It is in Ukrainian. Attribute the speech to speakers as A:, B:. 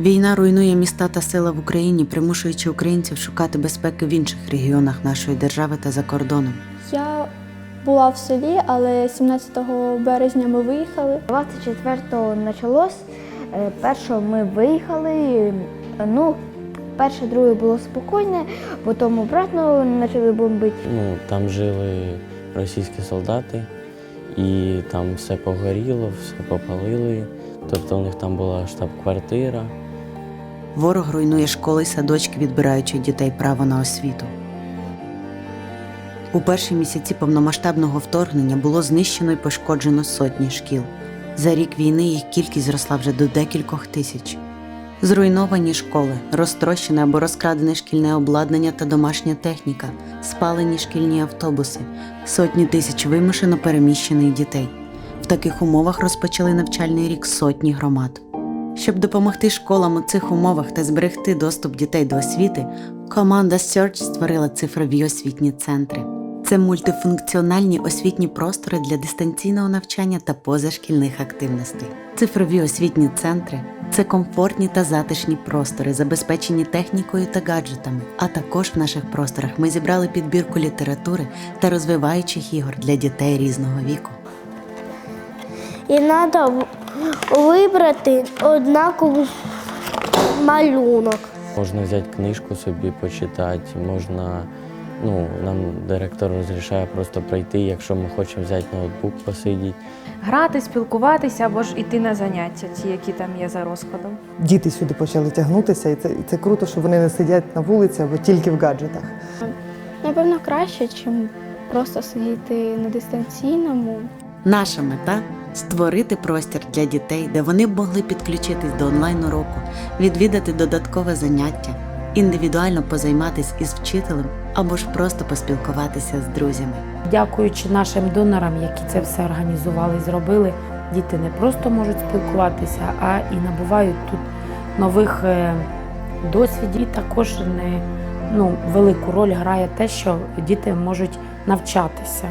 A: Війна руйнує міста та села в Україні, примушуючи українців шукати безпеки в інших регіонах нашої держави та за кордоном.
B: Я була в селі, але 17 березня ми виїхали.
C: 24-го почалось. Е, Першого ми виїхали. Ну, перше, друге було спокійне, потім обратно почали бомбити.
D: Ну, там жили російські солдати, і там все погоріло, все попалили. Тобто у них там була штаб-квартира.
A: Ворог руйнує школи й садочки, відбираючи дітей право на освіту. У перші місяці повномасштабного вторгнення було знищено і пошкоджено сотні шкіл. За рік війни їх кількість зросла вже до декількох тисяч. Зруйновані школи, розтрощене або розкрадене шкільне обладнання та домашня техніка, спалені шкільні автобуси, сотні тисяч вимушено переміщених дітей. В таких умовах розпочали навчальний рік сотні громад. Щоб допомогти школам у цих умовах та зберегти доступ дітей до освіти, команда Search створила цифрові освітні центри. Це мультифункціональні освітні простори для дистанційного навчання та позашкільних активностей. Цифрові освітні центри це комфортні та затишні простори, забезпечені технікою та гаджетами. А також в наших просторах ми зібрали підбірку літератури та розвиваючих ігор для дітей різного віку.
E: І треба вибрати однаковий малюнок.
D: Можна взяти книжку собі почитати, можна, ну, нам директор розрішає просто прийти, якщо ми хочемо взяти ноутбук, посидіти.
F: Грати, спілкуватися або ж іти на заняття, ті, які там є за розкладом.
G: Діти сюди почали тягнутися, і це, і це круто, що вони не сидять на вулиці або тільки в гаджетах.
B: Напевно, краще, ніж просто сидіти на дистанційному.
A: Наша мета створити простір для дітей, де вони б могли підключитись до онлайн-уроку, відвідати додаткове заняття, індивідуально позайматись із вчителем або ж просто поспілкуватися з друзями.
H: Дякуючи нашим донорам, які це все організували і зробили, діти не просто можуть спілкуватися, а і набувають тут нових е, досвідів. Також не ну, велику роль грає те, що діти можуть навчатися.